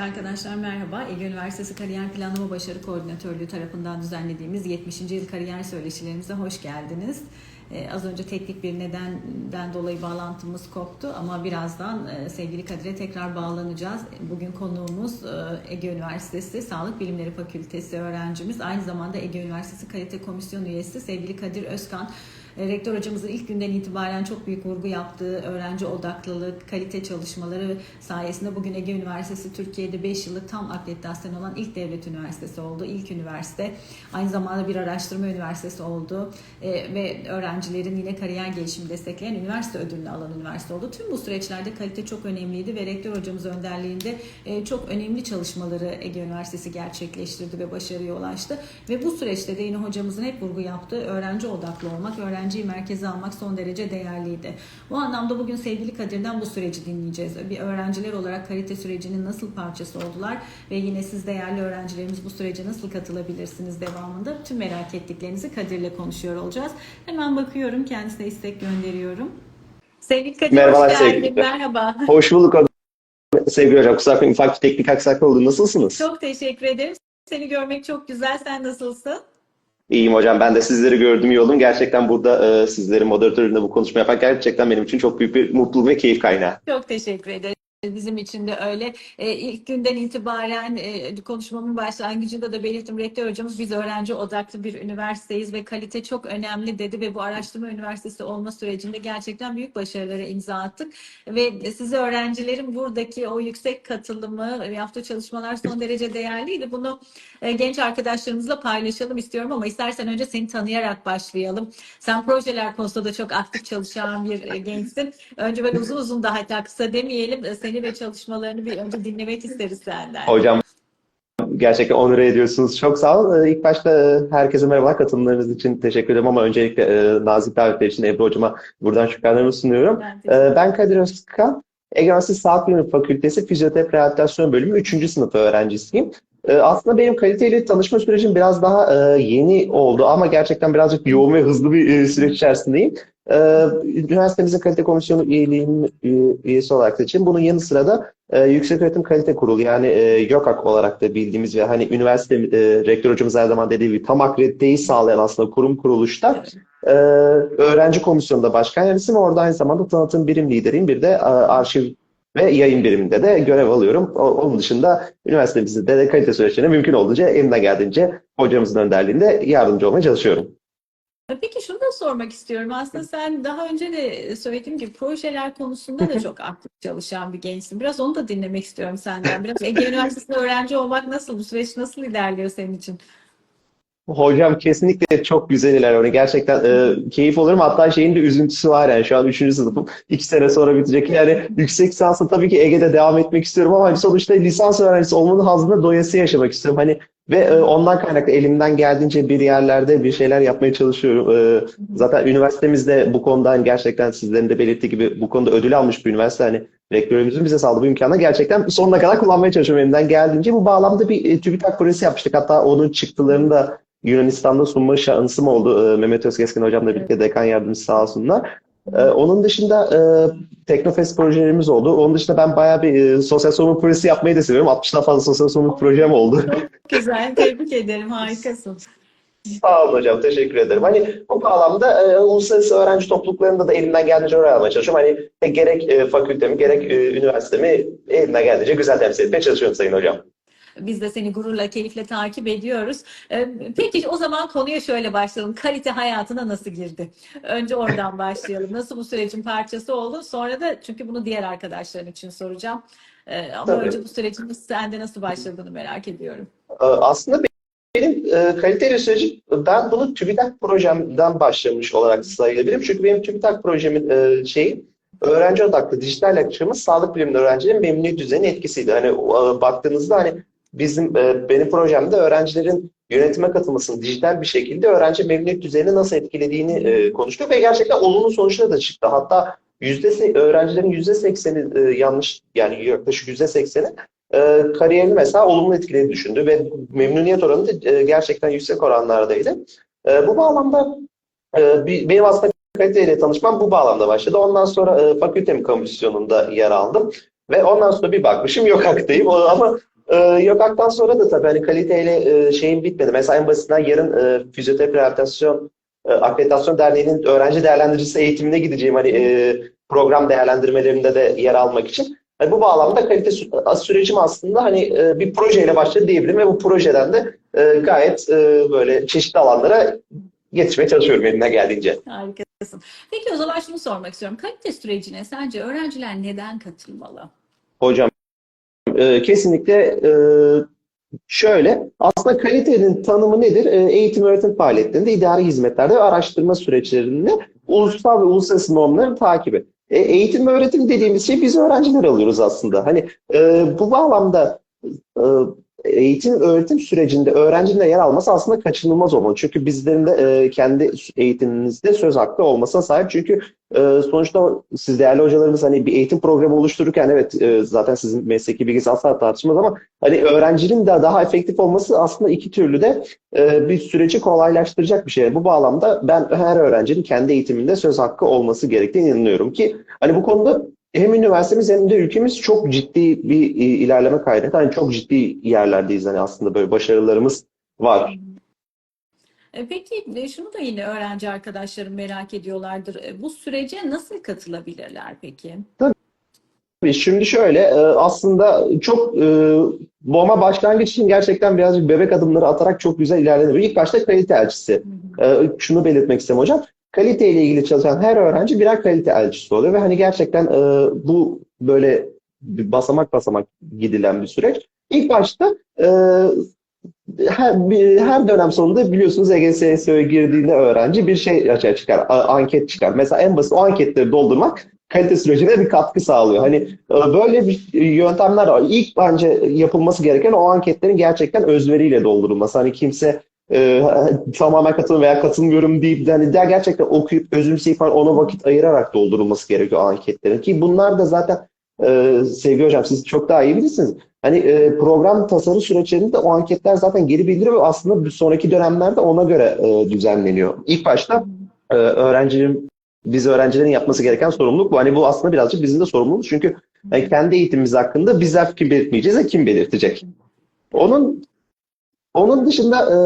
Arkadaşlar merhaba. Ege Üniversitesi Kariyer Planlama Başarı Koordinatörlüğü tarafından düzenlediğimiz 70. yıl kariyer söyleşilerimize hoş geldiniz. Ee, az önce teknik bir nedenden dolayı bağlantımız koptu ama birazdan e, sevgili Kadir'e tekrar bağlanacağız. Bugün konuğumuz e, Ege Üniversitesi Sağlık Bilimleri Fakültesi öğrencimiz. Aynı zamanda Ege Üniversitesi Kalite Komisyon üyesi sevgili Kadir Özkan. E, Rektör hocamızın ilk günden itibaren çok büyük vurgu yaptığı öğrenci odaklılık, kalite çalışmaları sayesinde bugün Ege Üniversitesi Türkiye'de 5 yıllık tam akreditasyon olan ilk devlet üniversitesi oldu. İlk üniversite. Aynı zamanda bir araştırma üniversitesi oldu. E, ve öğrencilerin yine kariyer gelişimi destekleyen üniversite ödülünü alan üniversite oldu. Tüm bu süreçlerde kalite çok önemliydi ve rektör hocamız önderliğinde e, çok önemli çalışmaları Ege Üniversitesi gerçekleştirdi ve başarıya ulaştı. Ve bu süreçte de yine hocamızın hep vurgu yaptığı öğrenci odaklı olmak, öğrenciyi merkeze almak son derece değerliydi. Bu anlamda bugün sevgili Kadir'den bu süreci dinleyeceğiz. Bir öğrenciler olarak kalite sürecinin nasıl parçası oldular ve yine siz değerli öğrencilerimiz bu sürece nasıl katılabilirsiniz devamında tüm merak ettiklerinizi Kadir'le konuşuyor olacağız. Hemen bakıyorum kendisine istek gönderiyorum. Sevgili Kadir Merhabalar hoş geldin. sevgili. Merhaba. Hoş bulduk sevgili hocam. Kusura bakmayın ufak bir teknik aksaklık oldu. Nasılsınız? Çok teşekkür ederim. Seni görmek çok güzel. Sen nasılsın? İyiyim hocam. Ben de sizleri gördüm iyi oldum. Gerçekten burada e, sizlerin moderatöründe bu konuşma yapan gerçekten benim için çok büyük bir mutluluk ve keyif kaynağı. Çok teşekkür ederim. Bizim için de öyle. E, ilk günden itibaren e, konuşmamın başlangıcında da belirttim. Rektör hocamız biz öğrenci odaklı bir üniversiteyiz ve kalite çok önemli dedi ve bu araştırma üniversitesi olma sürecinde gerçekten büyük başarılara imza attık. Ve size öğrencilerin buradaki o yüksek katılımı, yaptığı çalışmalar son derece değerliydi. Bunu e, genç arkadaşlarımızla paylaşalım istiyorum ama istersen önce seni tanıyarak başlayalım. Sen projeler konusunda da çok aktif çalışan bir e, gençsin. Önce böyle uzun uzun da hatta kısa demeyelim e, seni ve çalışmalarını bir önce dinlemek isteriz senden. Hocam gerçekten onur ediyorsunuz. Çok sağ olun. E, İlk başta e, herkese merhaba katılımlarınız için teşekkür ederim ama öncelikle e, nazik davetler için Ebru hocama buradan şükranlarımı sunuyorum. Ben teşekkür E, Ben Kadir Özkan. Ege Üniversitesi Sağlık Bilimleri Fakültesi Fizyoterapi Rehabilitasyon Bölümü 3. sınıf öğrencisiyim. E, Aslında benim kaliteyle tanışma sürecim biraz daha e, yeni oldu ama gerçekten birazcık yoğun ve hızlı bir süreç içerisindeyim. E, Üniversitemizin kalite komisyonu üyeliğinin üyesi olarak seçildim. Bunun yanı sıra da e, Yükseköğretim Kalite Kurulu yani e, YÖKAK olarak da bildiğimiz ve hani üniversite e, rektör hocamız her zaman dediği gibi tam akrediteyi sağlayan aslında kurum kuruluşta e, öğrenci komisyonunda başkan yardımcısıyım. Orada aynı zamanda tanıtım birim lideriyim. Bir de arşiv ve yayın biriminde de görev alıyorum. Onun dışında üniversitemizde de kalite süreçlerine mümkün olduğunca elimden geldiğince hocamızın önderliğinde yardımcı olmaya çalışıyorum. Peki şunu da sormak istiyorum. Aslında sen daha önce de söylediğim gibi projeler konusunda da çok aktif çalışan bir gençsin. Biraz onu da dinlemek istiyorum senden. Biraz Ege Üniversitesi'nde öğrenci olmak nasıl? Bu süreç nasıl ilerliyor senin için? Hocam kesinlikle çok güzel ilerliyor. Gerçekten e, keyif olurum. Hatta şeyin de üzüntüsü var yani şu an 3. sınıfım. 2 sene sonra bitecek. Yani yüksek lisansa tabii ki Ege'de devam etmek istiyorum ama hani sonuçta lisans öğrencisi olmanın hazında doyası yaşamak istiyorum. Hani ve e, ondan kaynaklı elimden geldiğince bir yerlerde bir şeyler yapmaya çalışıyorum. E, zaten üniversitemizde bu konudan gerçekten sizlerin de belirttiği gibi bu konuda ödül almış bir üniversite. Hani rektörümüzün bize sağladığı bu imkanı gerçekten sonuna kadar kullanmaya çalışıyorum elimden geldiğince. Bu bağlamda bir e, TÜBİTAK projesi yapmıştık. Hatta onun çıktılarını da Yunanistan'da sunma şansım oldu. Mehmet Özgeskin hocamla birlikte dekan yardımcısı sağ olsunlar. Ee, onun dışında e, Teknofest projelerimiz oldu. Onun dışında ben bayağı bir e, sosyal sorumluluk projesi yapmayı da seviyorum. 60'dan fazla sosyal sorumluluk projem oldu. Çok güzel. Tebrik ederim. Harikasın. Sağ olun hocam. Teşekkür ederim. Hani bu bağlamda e, uluslararası öğrenci topluluklarında da elimden geldiğince rol almaya çalışıyorum. Hani e, gerek e, fakültemi gerek e, üniversitemi elimden geldiğince güzel temsil etmeye çalışıyorum Sayın Hocam. Biz de seni gururla, keyifle takip ediyoruz. Ee, Peki o zaman konuya şöyle başlayalım. Kalite hayatına nasıl girdi? Önce oradan başlayalım. Nasıl bu sürecin parçası oldun? Sonra da çünkü bunu diğer arkadaşların için soracağım. Ee, Ama Tabii. önce bu sürecin sende nasıl başladığını merak ediyorum. Ee, Aslında benim e, kalite süreci, ben bunu TÜBİTAK projemden başlamış olarak sayabilirim. Çünkü benim TÜBİTAK projemin e, şeyi öğrenci odaklı dijital yaklaşımımız sağlık bilimleri öğrencilerin memnuniyet düzeyinin etkisiydi. Hani e, baktığınızda hani bizim e, benim projemde öğrencilerin yönetime katılmasını dijital bir şekilde öğrenci memnuniyet düzeyini nasıl etkilediğini e, konuştuk ve gerçekten olumlu sonuçlar da çıktı. Hatta yüzde öğrencilerin yüzde sekseni e, yanlış yani yaklaşık yüzde sekseni kariyerini mesela olumlu etkilediğini düşündü ve memnuniyet oranı da gerçekten yüksek oranlardaydı. Bu bağlamda benim aslında kaliteyle tanışmam bu bağlamda başladı. Ondan sonra e, fakültem komisyonunda yer aldım. Ve ondan sonra bir bakmışım yok haktayım. O- Ama Ee, Yokak'tan sonra da tabii hani kaliteyle e, şeyin bitmedi. Mesela en basitinden yarın e, fizyoterapi rehabilitasyon e, akreditasyon derneğinin öğrenci değerlendiricisi eğitimine gideceğim. Hani e, program değerlendirmelerinde de yer almak için. Hani bu bağlamda kalite sü- sürecim aslında hani e, bir projeyle başladı diyebilirim ve bu projeden de e, gayet e, böyle çeşitli alanlara yetişmeye çalışıyorum elimden geldiğince. Harikasın. Peki o zaman şunu sormak istiyorum. Kalite sürecine sence öğrenciler neden katılmalı? Hocam e, kesinlikle e, şöyle aslında kalitenin tanımı nedir? E, eğitim öğretim faaliyetlerinde, idari hizmetlerde ve araştırma süreçlerinde ulusal ve uluslararası normların takibi. E, eğitim öğretim dediğimiz şey biz öğrenciler alıyoruz aslında. Hani e, bu bağlamda e, eğitim öğretim sürecinde öğrencinin de yer alması aslında kaçınılmaz olmalı. Çünkü bizlerin de e, kendi eğitiminizde söz hakkı olmasına sahip. Çünkü e, sonuçta siz değerli hocalarımız hani bir eğitim programı oluştururken evet e, zaten sizin mesleki bilgisi asla tartışmaz ama hani öğrencinin de daha efektif olması aslında iki türlü de e, bir süreci kolaylaştıracak bir şey. Bu bağlamda ben her öğrencinin kendi eğitiminde söz hakkı olması gerektiğine inanıyorum ki hani bu konuda hem üniversitemiz hem de ülkemiz çok ciddi bir e, ilerleme kaydetti. Hani çok ciddi yerlerdeyiz hani aslında böyle başarılarımız var. E, Peki e, şunu da yine öğrenci arkadaşlarım merak ediyorlardır. Bu sürece nasıl katılabilirler peki? Tabii Şimdi şöyle aslında çok e, bomba başlangıç için gerçekten birazcık bebek adımları atarak çok güzel ilerlenebilir. İlk başta kalite elçisi. Şunu belirtmek istedim hocam. Kalite ile ilgili çalışan her öğrenci birer kalite elçisi oluyor ve hani gerçekten e, bu böyle basamak basamak gidilen bir süreç. İlk başta e, her, her dönem sonunda biliyorsunuz EGSS'ye girdiğinde öğrenci bir şey açığa çıkar, anket çıkar. Mesela en basit o anketleri doldurmak kalite sürecine bir katkı sağlıyor. Hani e, böyle bir yöntemler var. İlk bence yapılması gereken o anketlerin gerçekten özveriyle doldurulması. Hani kimse e, tamamen katılım veya katılmıyorum deyip de hani der gerçekten okuyup özümseyip hani ona vakit ayırarak doldurulması gerekiyor anketlerin. Ki bunlar da zaten e, sevgili hocam siz çok daha iyi bilirsiniz. Hani e, program tasarım süreçlerinde o anketler zaten geri bildiriyor ve aslında bir sonraki dönemlerde ona göre e, düzenleniyor. İlk başta e, öğrencinin biz öğrencilerin yapması gereken sorumluluk bu. Hani bu aslında birazcık bizim de sorumluluğumuz. Çünkü hani kendi eğitimimiz hakkında bizler fikir belirtmeyeceğiz de kim belirtecek? Onun onun dışında e,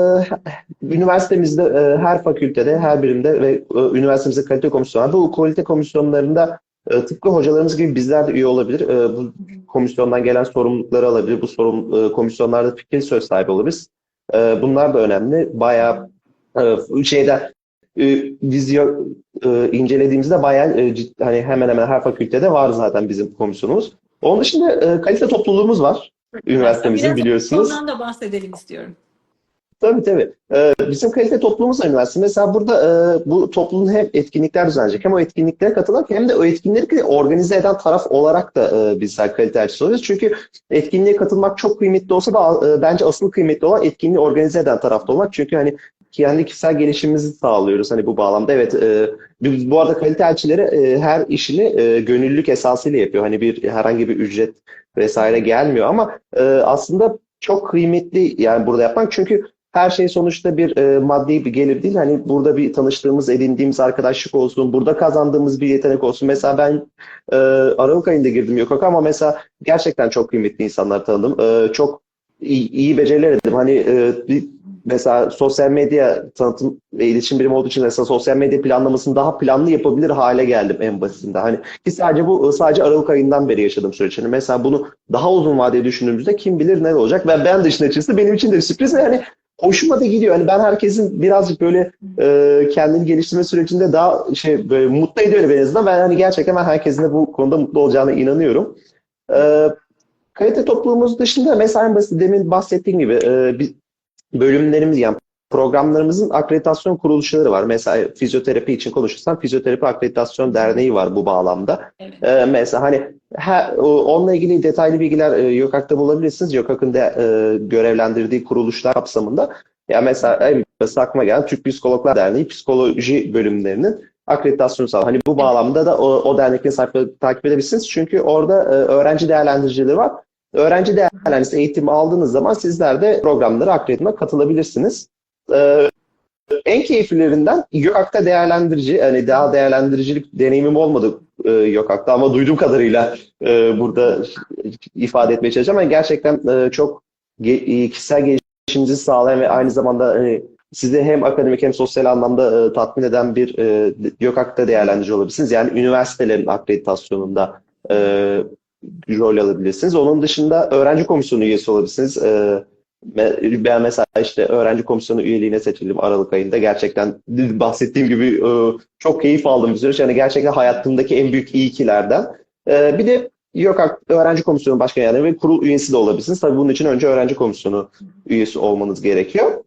üniversitemizde e, her fakültede, her birimde ve e, üniversitemizde kalite komisyonu. Bu kalite komisyonlarında e, tıpkı hocalarımız gibi bizler de üye olabilir. E, bu komisyondan gelen sorumlulukları alabilir. Bu sorum, e, komisyonlarda fikir söz sahibi olabiliriz. E, bunlar da önemli. Bayağı e, şeyden e, e, incelediğimizde bayağı e, cid- hani hemen hemen her fakültede var zaten bizim komisyonumuz. Onun dışında e, kalite topluluğumuz var. Üniversitemizin Biraz biliyorsunuz. Ondan da bahsedelim istiyorum. Tabii tabii. Ee, bizim kalite toplumumuz üniversite. Mesela burada e, bu toplumun hem etkinlikler düzenleyecek hem o etkinliklere katılan hem de o etkinlikleri organize eden taraf olarak da e, bizler kalite elçisi oluyoruz. Çünkü etkinliğe katılmak çok kıymetli olsa da e, bence asıl kıymetli olan etkinliği organize eden tarafta olmak. Çünkü hani kendi kişisel gelişimimizi sağlıyoruz hani bu bağlamda. Evet, e, biz bu arada kalite elçileri e, her işini e, gönüllülük esasıyla yapıyor. Hani bir herhangi bir ücret vesaire gelmiyor ama e, aslında çok kıymetli yani burada yapmak çünkü her şey sonuçta bir e, maddi bir gelir değil. Hani burada bir tanıştığımız, edindiğimiz arkadaşlık olsun, burada kazandığımız bir yetenek olsun. Mesela ben e, Aralık ayında girdim yok ama mesela gerçekten çok kıymetli insanlar tanıdım. E, çok iyi, iyi beceriler edindim. Hani e, bir, mesela sosyal medya tanıtım ve iletişim birimi olduğu için mesela sosyal medya planlamasını daha planlı yapabilir hale geldim en basitinde. Hani ki sadece bu sadece Aralık ayından beri yaşadığım süreç. Hani mesela bunu daha uzun vadeli düşündüğümüzde kim bilir ne olacak ben de işin açıkçası benim için de bir sürpriz ve hani hoşuma da gidiyor. Hani ben herkesin birazcık böyle e, kendini geliştirme sürecinde daha şey böyle mutlu ediyor en azından. Ben hani gerçekten ben herkesin de bu konuda mutlu olacağına inanıyorum. E, kalite topluluğumuz dışında mesela basit demin bahsettiğim gibi bölümlerimiz yani programlarımızın akreditasyon kuruluşları var. Mesela fizyoterapi için konuşursam Fizyoterapi Akreditasyon Derneği var bu bağlamda. Evet. Ee, mesela hani her, onunla ilgili detaylı bilgiler e, YÖKAK'ta bulabilirsiniz. YÖKAK'ın da e, görevlendirdiği kuruluşlar kapsamında. Ya mesela en basit aklıma gelen Türk Psikologlar Derneği psikoloji bölümlerinin akreditasyonu sağlar. Hani bu bağlamda da o, o derneklerin sayfalarını takip edebilirsiniz. Çünkü orada e, öğrenci değerlendiricileri var. Öğrenci değerlendiricisi eğitimi aldığınız zaman sizler de programlara akreditime katılabilirsiniz. Ee, en keyiflilerinden YÖKAK'ta değerlendirici, hani daha değerlendiricilik deneyimim olmadı e, YÖKAK'ta ama duyduğum kadarıyla e, burada ifade etmeye çalışacağım. Yani gerçekten e, çok e, kişisel gelişiminizi sağlayan ve aynı zamanda hani, sizi hem akademik hem sosyal anlamda e, tatmin eden bir e, YÖKAK'ta değerlendirici olabilirsiniz. Yani üniversitelerin akreditasyonunda e, rol alabilirsiniz. Onun dışında öğrenci komisyonu üyesi olabilirsiniz. E, me- ben mesela işte öğrenci komisyonu üyeliğine seçildim Aralık ayında. Gerçekten bahsettiğim gibi e, çok keyif aldığım bir süreç. Yani gerçekten hayatımdaki en büyük iyikilerden. E, bir de YÖKAK Öğrenci Komisyonu Başkanı yani ve kurul üyesi de olabilirsiniz. Tabii bunun için önce öğrenci komisyonu üyesi olmanız gerekiyor.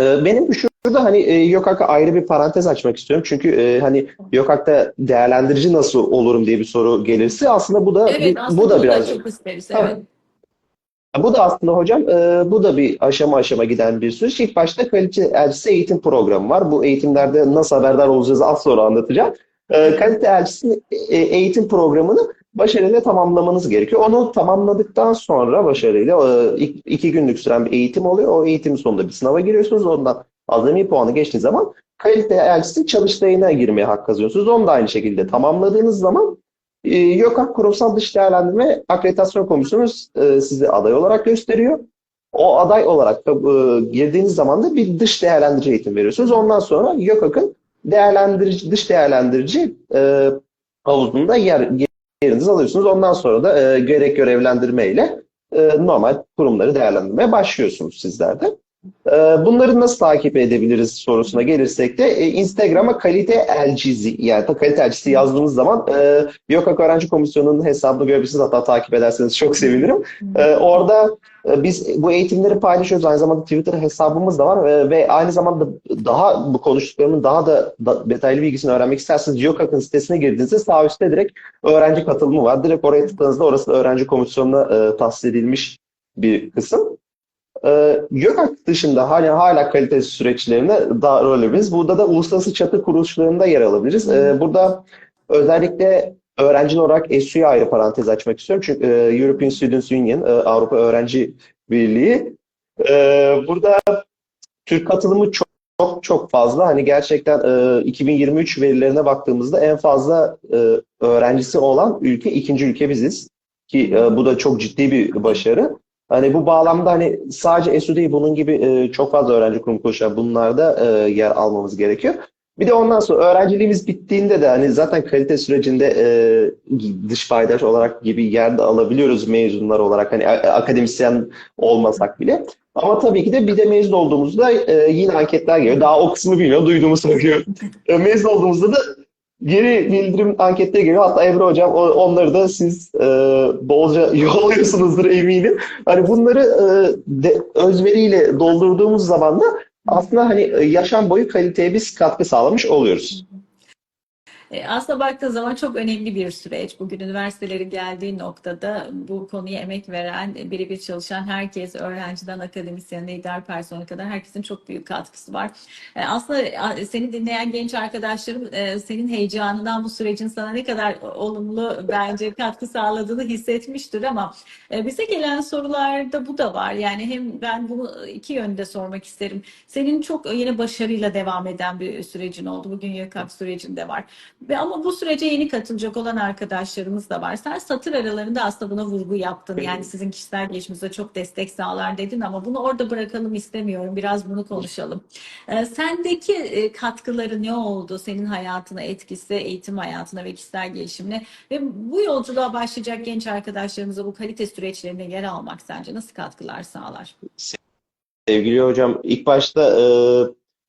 E, benim şurada hani e, YÖKAK'a ayrı bir parantez açmak istiyorum. Çünkü e, hani YÖKAK'ta değerlendirici nasıl olurum diye bir soru gelirse aslında bu da Evet bir- aslında bu da biraz çok isteriz. Evet. bu da aslında hocam e, bu da bir aşama aşama giden bir süreç. İlk başta kalite elçisi eğitim programı var. Bu eğitimlerde nasıl haberdar olacağızı az sonra anlatacağım. Kalite elçisi eğitim programını başarıyla tamamlamanız gerekiyor. Onu tamamladıktan sonra başarıyla e, ik- iki günlük süren bir eğitim oluyor. O eğitimin sonunda bir sınava giriyorsunuz. Ondan azami puanı geçtiğiniz zaman kalite elçisi çalıştayına girmeye hak kazanıyorsunuz. Onu da aynı şekilde tamamladığınız zaman e, YÖKAK Kurumsal Dış Değerlendirme Akreditasyon Komisyonu e, sizi aday olarak gösteriyor. O aday olarak da e, girdiğiniz zaman da bir dış değerlendirici eğitim veriyorsunuz. Ondan sonra YÖKAK'ın değerlendirici, dış değerlendirici havuzunda yer, yerinizi alıyorsunuz. Ondan sonra da e, gerek görevlendirme ile e, normal kurumları değerlendirmeye başlıyorsunuz sizler de. E, bunları nasıl takip edebiliriz sorusuna gelirsek de e, Instagram'a kalite elçisi yani kalite elçisi yazdığınız zaman e, YÖKAK Öğrenci Komisyonu'nun hesabını görebilirsiniz. Hatta takip ederseniz çok sevinirim. E, orada e, biz bu eğitimleri paylaşıyoruz. Aynı zamanda Twitter hesabımız da var e, ve aynı zamanda daha bu konuştuklarımın daha da, detaylı bilgisini öğrenmek isterseniz YÖKAK'ın sitesine girdiğinizde sağ üstte direkt öğrenci katılımı var. Direkt oraya tıkladığınızda orası da öğrenci komisyonuna e, tahsis edilmiş bir kısım. Ee, YÖKAK dışında hani hala kalite süreçlerine daha rol alabiliriz. Burada da uluslararası çatı kuruluşlarında yer alabiliriz. Ee, burada özellikle öğrenci olarak ESU'ya ayrı parantez açmak istiyorum. Çünkü e, European Students Union, e, Avrupa Öğrenci Birliği. e, burada Türk katılımı çok çok çok fazla. Hani gerçekten e, 2023 verilerine baktığımızda en fazla e, öğrencisi olan ülke ikinci ülke biziz. Ki e, bu da çok ciddi bir başarı. Hani bu bağlamda hani sadece ESU değil bunun gibi e, çok fazla öğrenci kurum kuruluşlar bunlarda e, yer almamız gerekiyor. Bir de ondan sonra öğrenciliğimiz bittiğinde de hani zaten kalite sürecinde e, dış paydaş olarak gibi yerde alabiliyoruz mezunlar olarak hani akademisyen olmasak bile. Ama tabii ki de bir de mezun olduğumuzda e, yine anketler geliyor. Daha o kısmı bilmiyorum, duyduğumu söylüyorum. E, mezun olduğumuzda da geri bildirim anketleri geliyor. Hatta Emre Hocam onları da siz e, bolca yolluyorsunuzdur eminim. Hani bunları e, de, özveriyle doldurduğumuz zaman da aslında hani e, yaşam boyu kaliteye biz katkı sağlamış oluyoruz. E, Aslında baktığı zaman çok önemli bir süreç. Bugün üniversitelerin geldiği noktada bu konuya emek veren, birebir çalışan herkes, öğrenciden akademisyenine, idare personeline kadar herkesin çok büyük katkısı var. E, Aslında seni dinleyen genç arkadaşlarım e, senin heyecanından bu sürecin sana ne kadar olumlu bence katkı sağladığını hissetmiştir ama e, bize gelen sorularda bu da var. Yani hem ben bunu iki yönde sormak isterim. Senin çok yine başarıyla devam eden bir sürecin oldu. Bugün YÖKAK sürecinde var. Ve ama bu sürece yeni katılacak olan arkadaşlarımız da var. Sen satır aralarında aslında buna vurgu yaptın. Yani sizin kişisel gelişiminize çok destek sağlar dedin ama bunu orada bırakalım istemiyorum. Biraz bunu konuşalım. Ee, sendeki e, katkıları ne oldu? Senin hayatına etkisi, eğitim hayatına ve kişisel gelişimine ve bu yolculuğa başlayacak genç arkadaşlarımıza bu kalite süreçlerine yer almak sence nasıl katkılar sağlar? Sevgili hocam ilk başta e,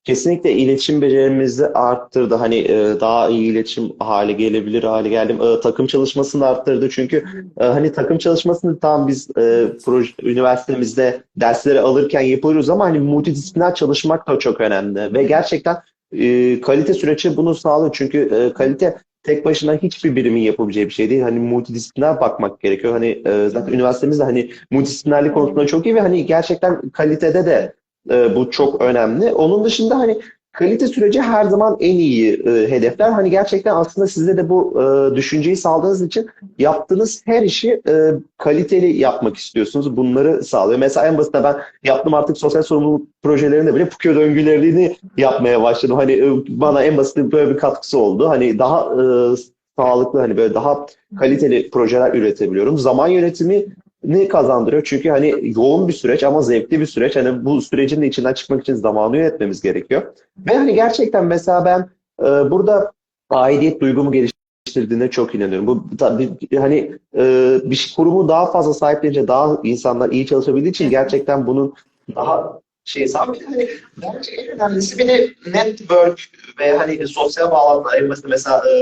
kesinlikle iletişim becerimizi arttırdı. Hani e, daha iyi iletişim hale gelebilir hale geldim. E, takım çalışmasını arttırdı. Çünkü e, hani takım çalışmasını tam biz e, proje, üniversitemizde dersleri alırken yapıyoruz ama hani multidisipliner çalışmak da çok önemli. Ve gerçekten e, kalite süreci bunu sağlıyor. Çünkü e, kalite tek başına hiçbir birimin yapabileceği bir şey değil. Hani multidisipliner bakmak gerekiyor. Hani e, zaten üniversitemizde hani multidisiplinerlik konusunda çok iyi ve hani gerçekten kalitede de e, bu çok önemli. Onun dışında hani kalite süreci her zaman en iyi e, hedefler. Hani gerçekten aslında sizde de bu e, düşünceyi sağladığınız için yaptığınız her işi e, kaliteli yapmak istiyorsunuz. Bunları sağlıyor. Mesela en basitinden ben yaptım artık sosyal sorumluluk projelerinde bile Pukyo döngülerini yapmaya başladım. Hani e, bana en basit böyle bir katkısı oldu. Hani daha e, sağlıklı hani böyle daha kaliteli projeler üretebiliyorum. Zaman yönetimi ne kazandırıyor? Çünkü hani yoğun bir süreç ama zevkli bir süreç. Hani bu sürecin de içinden çıkmak için zamanı yönetmemiz gerekiyor. Ve hani gerçekten mesela ben e, burada aidiyet duygumu geliştirdiğine çok inanıyorum. Bu tabii hani e, bir kurumu daha fazla sahiplenince daha insanlar iyi çalışabildiği için gerçekten bunun daha şey sağ hani bence en önemlisi de network ve hani sosyal bağlantılar. Mesela e,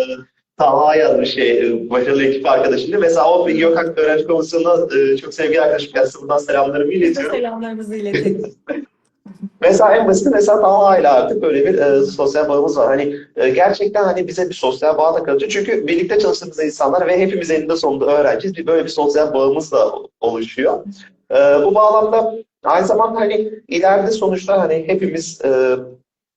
Talha yazmış şey, e, başarılı ekip arkadaşım diye. Mesela o Yok Hakkı Öğrenci Komisyonu'na e, çok sevgili arkadaşım kendisi buradan selamlarımı iletiyorum. Selamlarımızı iletelim. Mesela en basit mesela Talha ile artık böyle bir e, sosyal bağımız var. Hani e, gerçekten hani bize bir sosyal bağ da katıyor. Çünkü birlikte çalıştığımız insanlar ve hepimiz eninde sonunda öğrenciyiz. Bir böyle bir sosyal bağımız da oluşuyor. E, bu bağlamda aynı zamanda hani ileride sonuçta hani hepimiz e,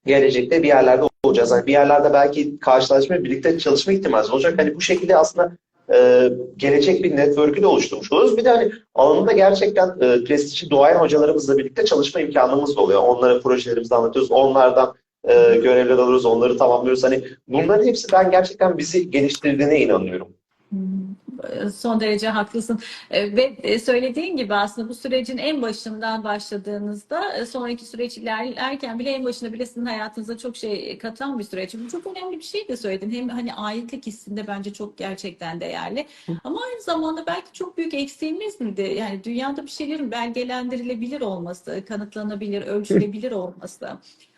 gelecekte bir yerlerde olacağız. Hani bir yerlerde belki karşılaşma, birlikte çalışma ihtimali olacak. Hani bu şekilde aslında e, gelecek bir network'ü de oluşturmuş oluruz. Bir de hani alanında gerçekten e, prestijli duayen hocalarımızla birlikte çalışma imkanımız da oluyor. Onlara projelerimizi anlatıyoruz. Onlardan e, görevler alıyoruz, onları tamamlıyoruz. Hani bunların hepsi ben gerçekten bizi geliştirdiğine inanıyorum. Son derece haklısın. E, Ve e, söylediğin gibi aslında bu sürecin en başından başladığınızda e, sonraki süreç ilerlerken bile en başında bile sizin hayatınıza çok şey katan bir süreç. Bu çok önemli bir şey de söyledin. Hem hani aitlik hissinde bence çok gerçekten değerli. Ama aynı zamanda belki çok büyük eksiğimiz miydi? Yani dünyada bir şeylerin belgelendirilebilir olması, kanıtlanabilir, ölçülebilir olması.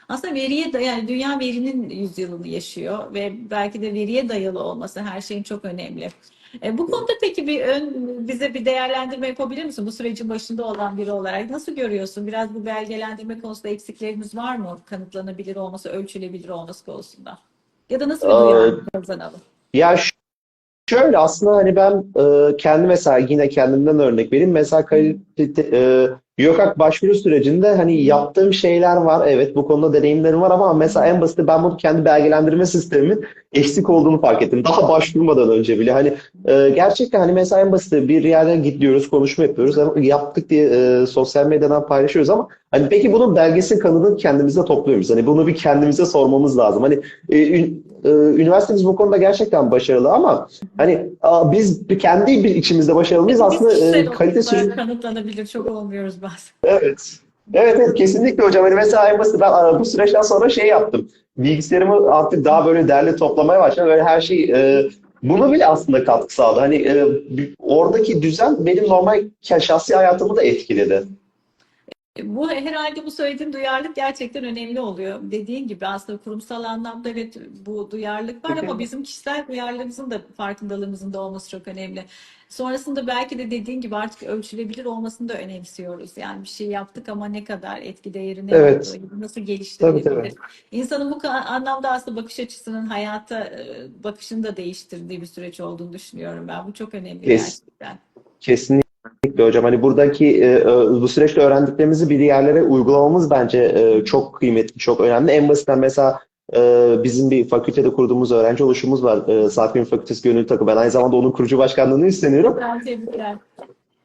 Aslında veriye da yani dünya verinin yüzyılını yaşıyor ve belki de veriye dayalı olması her şeyin çok önemli. E, bu konuda peki bir ön, bize bir değerlendirme yapabilir misin? Bu sürecin başında olan biri olarak nasıl görüyorsun? Biraz bu belgelendirme konusunda eksiklerimiz var mı? Kanıtlanabilir olması, ölçülebilir olması konusunda. Ya da nasıl bir duyarlılık kazanalım? Ya şöyle aslında hani ben e, kendi mesela yine kendimden örnek vereyim. Mesela kalite e, YÖKAK başvuru sürecinde hani yaptığım şeyler var. Evet bu konuda deneyimlerim var ama mesela en basiti ben bunu kendi belgelendirme sistemimin eksik olduğunu fark ettim. Daha başvurmadan önce bile hani e, gerçekten hani mesela en basiti bir yerden gidiyoruz, konuşma yapıyoruz. Ama yaptık diye e, sosyal medyadan paylaşıyoruz ama hani peki bunun belgesi kanıtını kendimize topluyoruz. Hani bunu bir kendimize sormamız lazım. Hani e, e, üniversitemiz bu konuda gerçekten başarılı ama hani biz kendi bir içimizde başarılıyız Biz aslında e, kalite süreci kanıtlanabilir çok olmuyoruz bazen. Evet. Evet, evet kesinlikle hocam. Hani mesela en basit ben bu süreçten sonra şey yaptım. Bilgisayarımı artık daha böyle derli toplamaya başladım. Böyle her şey e, bunu bile aslında katkı sağladı. Hani e, oradaki düzen benim normal şahsi hayatımı da etkiledi. Bu herhalde bu söylediğin duyarlılık gerçekten önemli oluyor. Dediğin gibi aslında kurumsal anlamda evet bu duyarlılık var ama bizim kişisel duyarlılığımızın da farkındalığımızın da olması çok önemli. Sonrasında belki de dediğin gibi artık ölçülebilir olmasını da önemsiyoruz. Yani bir şey yaptık ama ne kadar etki değeri ne Evet. oldu, nasıl geliştirilebilir. tabii. İnsanın bu anlamda aslında bakış açısının hayata e, bakışını da değiştirdiği bir süreç olduğunu düşünüyorum ben. Bu çok önemli Kes- gerçekten. Kesinlikle hocam. Hani buradaki e, e, bu süreçte öğrendiklerimizi bir yerlere uygulamamız bence e, çok kıymetli, çok önemli. En basitinden mesela e, bizim bir fakültede kurduğumuz öğrenci oluşumuz var. E, Saat Fakültesi Gönüllü Takım. Ben aynı zamanda onun kurucu başkanlığını üstleniyorum. Ben tebrikler.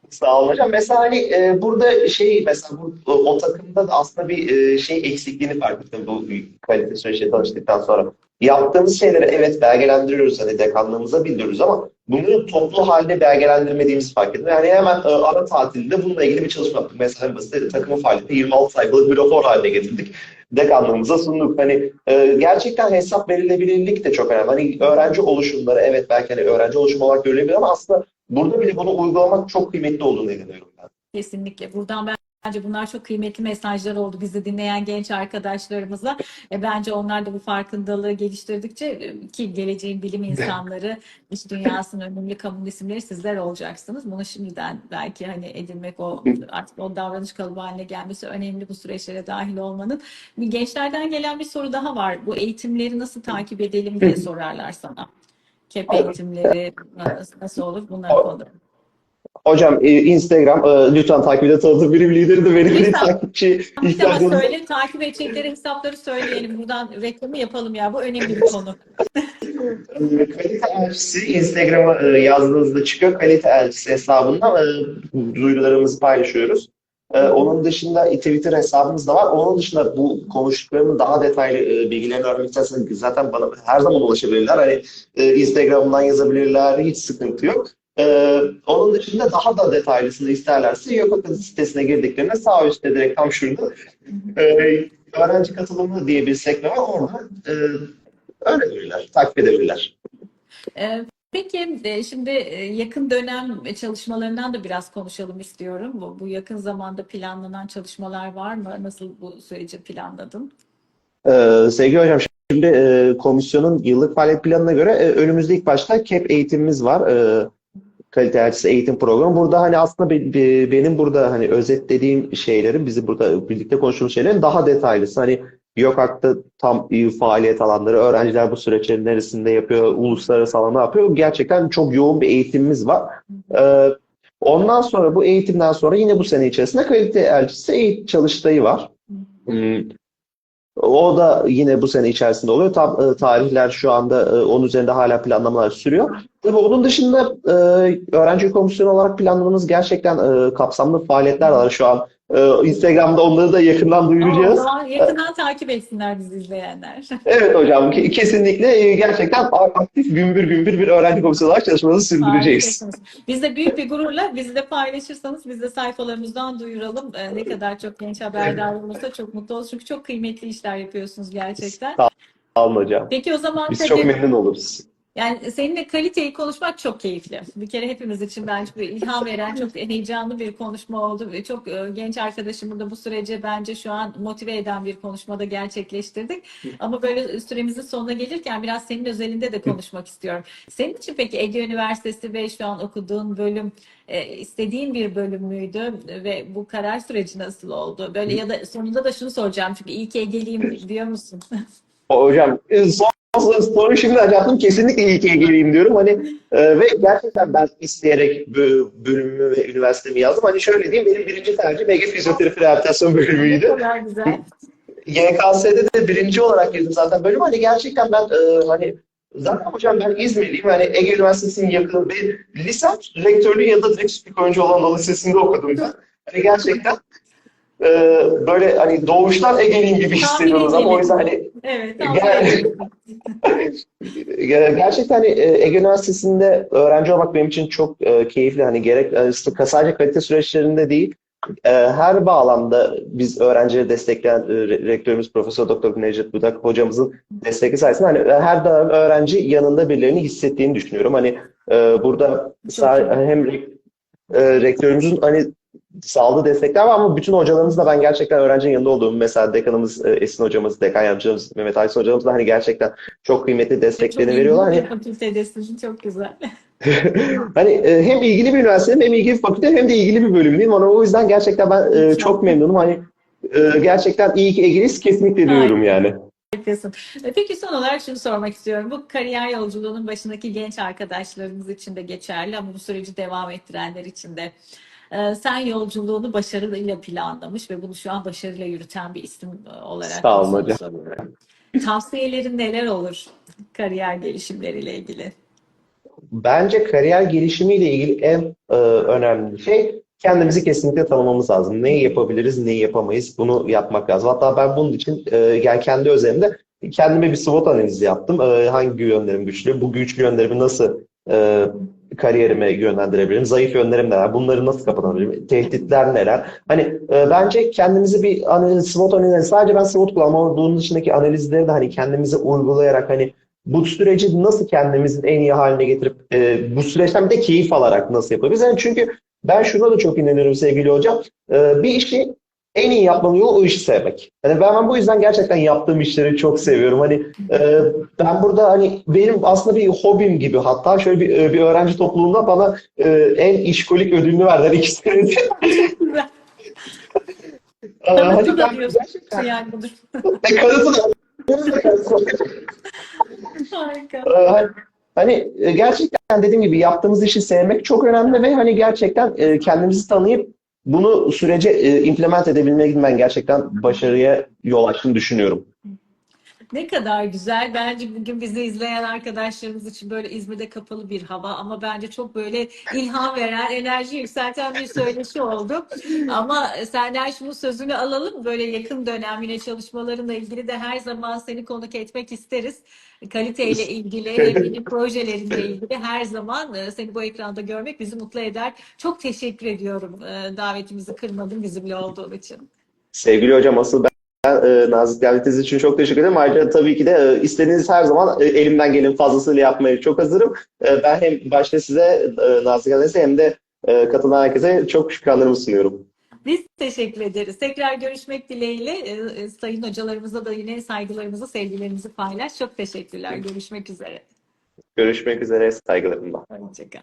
Sağ olun hocam. Mesela hani e, burada şey mesela bu, o takımda da aslında bir e, şey eksikliğini fark ettim bu kalite süreciyle tanıştıktan sonra. Yaptığımız şeyleri evet belgelendiriyoruz hani dekanlığımıza bildiriyoruz ama bunu toplu halde belgelendirmediğimizi fark ettim. Yani hemen e, ara tatilde bununla ilgili bir çalışma yaptık. Mesela basit takımın faaliyeti 26 sayfalık bir rapor haline getirdik. Dekanlığımıza sunduk. Hani e, gerçekten hesap verilebilirlik de çok önemli. Hani öğrenci oluşumları evet belki hani öğrenci oluşumu olarak görülebilir ama aslında Burada bile bunu uygulamak çok kıymetli olduğunu inanıyorum ben. Kesinlikle. Buradan bence bunlar çok kıymetli mesajlar oldu bizi dinleyen genç arkadaşlarımıza. E, bence onlar da bu farkındalığı geliştirdikçe e, ki geleceğin bilim insanları, iş dünyasının önemli kamu isimleri sizler olacaksınız. Bunu şimdiden belki hani edinmek o artık o davranış kalıbı haline gelmesi önemli bu süreçlere dahil olmanın. Gençlerden gelen bir soru daha var. Bu eğitimleri nasıl takip edelim diye sorarlar sana. KEP eğitimleri nasıl, olur? Bunlar konuda. Hocam e, Instagram e, lütfen takip edin. Tanıtım birim lideri de benim bir Lütfen. takipçi ihtiyacınız söyle, takip edecekleri hesapları söyleyelim. Buradan reklamı yapalım ya. Bu önemli bir konu. Kalite Elçisi Instagram'a e, yazdığınızda çıkıyor. Kalite Elçisi hesabından e, duyurularımızı paylaşıyoruz. E, onun dışında Twitter hesabımız da var. Onun dışında bu konuştuklarımın daha detaylı e, bilgilerini öğrenmek isterseniz zaten bana her zaman ulaşabilirler. Hani e, Instagram'dan yazabilirler. Hiç sıkıntı yok. Ee, onun dışında daha da detaylısını isterlerse Yok Akıl sitesine girdiklerinde sağ üstte direkt tam şurada e, öğrenci katılımı diye bir sekme var. Orada e, öğrenebilirler, takip edebilirler. Ee, Peki e, şimdi e, yakın dönem çalışmalarından da biraz konuşalım istiyorum. Bu, bu yakın zamanda planlanan çalışmalar var mı? Nasıl bu süreci planladın? Ee, sevgili hocam, şimdi e, komisyonun yıllık faaliyet planına göre e, önümüzde ilk başta KEP eğitimimiz var. E, kalite elçisi eğitim programı. Burada hani aslında be- be- benim burada hani özetlediğim şeyleri, bizi burada birlikte konuştuğumuz şeylerin daha detaylısı. Hani YÖKAK'ta tam e, faaliyet alanları, öğrenciler bu süreçlerin neresinde yapıyor, uluslararası alanda yapıyor. Gerçekten çok yoğun bir eğitimimiz var. Ee, ondan sonra bu eğitimden sonra yine bu sene içerisinde kalite elçisi eğitim çalıştayı var. Hmm. O da yine bu sene içerisinde oluyor. Tam e, tarihler şu anda e, onun üzerinde hala planlamalar sürüyor. Tabii onun dışında e, öğrenci komisyonu olarak planladığımız gerçekten e, kapsamlı faaliyetler var şu an. E, Instagram'da onları da yakından duyuracağız. zaman yakından takip etsinler bizi izleyenler. Evet hocam ke- kesinlikle e, gerçekten aktif gümbür gümbür bir öğrenci komisyonu olarak çalışmanızı sürdüreceğiz. Biz de büyük bir gururla bizi de paylaşırsanız biz de sayfalarımızdan duyuralım. Ee, ne kadar çok genç haberdar olursa çok mutlu oluruz. Çünkü çok kıymetli işler yapıyorsunuz gerçekten. Sağ olun hocam. Peki o zaman Biz Kadir, çok memnun oluruz. Yani seninle kaliteyi konuşmak çok keyifli. Bir kere hepimiz için bence bir ilham veren çok heyecanlı bir konuşma oldu. Ve Çok e, genç arkadaşımı da bu sürece bence şu an motive eden bir konuşmada gerçekleştirdik. Ama böyle süremizin sonuna gelirken biraz senin özelinde de konuşmak istiyorum. Senin için peki Ege Üniversitesi ve şu an okuduğun bölüm e, istediğin bir bölüm müydü ve bu karar süreci nasıl oldu? Böyle ya da sonunda da şunu soracağım çünkü iyi ki Ege'liyim diyor musun? Hocam son soru şimdi açtım. Kesinlikle ki geleyim diyorum. Hani e, ve gerçekten ben isteyerek bölümümü ve üniversitemi yazdım. Hani şöyle diyeyim benim birinci tercihim Ege Fizyoterapi Rehabilitasyon Ne bölümüydü. kadar güzel. YKS'de de birinci olarak girdim zaten bölüm. Hani gerçekten ben e, hani zaten hocam ben İzmirliyim. Hani Ege Üniversitesi'nin yakın bir lisans rektörlüğü ya da direkt spikoyuncu olan lisesinde okudum ben. Hani gerçekten e, böyle hani doğuştan Ege'liyim gibi hissediyoruz ama o yüzden hani Evet. Ger- Gerçekten hani e, Ege Üniversitesi'nde öğrenci olmak benim için çok e, keyifli. Hani gerek e, sadece kalite süreçlerinde değil, e, her bağlamda biz öğrencileri destekleyen e, re- rektörümüz Profesör Doktor Necdet Budak hocamızın destekli sayesinde hani e, her daim öğrenci yanında birilerini hissettiğini düşünüyorum. Hani e, burada hem re- e, rektörümüzün hani sağladığı destekler var ama bütün hocalarımız da ben gerçekten öğrencinin yanında olduğum mesela dekanımız e, Esin hocamız, dekan yardımcımız Mehmet Aysun hocamız da hani gerçekten çok kıymetli desteklerini Çok veriyorlar. Hani fakültedesin. Çok güzel. hani e, hem ilgili bir üniversite hem ilgili bir fakülte hem de ilgili bir bölümdeyim. Ama o yüzden gerçekten ben e, çok memnunum. Hani gerçekten iyi ki Ege'liyiz kesinlikle diyorum yani. E, Peki son olarak şunu sormak istiyorum. Bu kariyer yolculuğunun başındaki genç arkadaşlarımız için de geçerli ama bu süreci devam ettirenler için de. E, Sen yolculuğunu başarıyla planlamış ve bunu şu an başarıyla yürüten bir isim e, olarak Sağ olun hocam. Tavsiyelerin neler olur kariyer gelişimleriyle ilgili? Bence kariyer gelişimiyle ilgili en e, önemli şey kendimizi kesinlikle tanımamız lazım. Neyi yapabiliriz, neyi yapamayız bunu yapmak lazım. Hatta ben bunun için e, yani kendi özelimde kendime bir SWOT analizi yaptım. E, hangi yönlerim güçlü, bu güçlü yönlerimi nasıl e, kariyerime yönlendirebilirim, zayıf yönlerim neler, bunları nasıl kapatabilirim, tehditler neler. Hani e, bence kendimizi bir analiz, SWOT analizi, sadece ben SWOT kullanmam ama bunun dışındaki analizleri de hani kendimize uygulayarak hani bu süreci nasıl kendimizin en iyi haline getirip e, bu süreçten bir de keyif alarak nasıl yapabiliriz? Yani çünkü ben şuna da çok inanıyorum sevgili hocam. E, bir işi en iyi yapmanın yolu o işi sevmek. Yani ben, ben bu yüzden gerçekten yaptığım işleri çok seviyorum. Hani e, ben burada hani benim aslında bir hobim gibi hatta şöyle bir, e, bir öğrenci topluluğunda bana e, en işkolik ödülünü verdiler iki senedir. Güzel. Hani Kanıtı da diyorsun yani budur. e, kanıtı da Harika. Ee, hani- Hani e, gerçekten dediğim gibi yaptığımız işi sevmek çok önemli ve hani gerçekten kendimizi tanıyıp bunu sürece e, implement edebilmek ben gerçekten başarıya yol açtığını düşünüyorum. Ne kadar güzel. Bence bugün bizi izleyen arkadaşlarımız için böyle İzmir'de kapalı bir hava ama bence çok böyle ilham veren, enerji yükselten bir söyleşi oldu. Ama senden şunun sözünü alalım. Böyle yakın dönem yine çalışmalarınla ilgili de her zaman seni konuk etmek isteriz. Kaliteyle ilgili, eminim projelerinle ilgili her zaman e, seni bu ekranda görmek bizi mutlu eder. Çok teşekkür ediyorum e, davetimizi kırmadın bizimle olduğun için. Sevgili hocam asıl ben e, nazik davetiniz için çok teşekkür ederim. Ayrıca tabii ki de e, istediğiniz her zaman e, elimden gelen fazlasıyla yapmaya çok hazırım. E, ben hem başta size e, nazik davetinize hem de e, katılan herkese çok şükranlarımı sunuyorum. Biz teşekkür ederiz. Tekrar görüşmek dileğiyle e, sayın hocalarımıza da yine saygılarımızı, sevgilerimizi paylaş. Çok teşekkürler. Görüşmek üzere. Görüşmek üzere saygılarımla. Hoşçakal.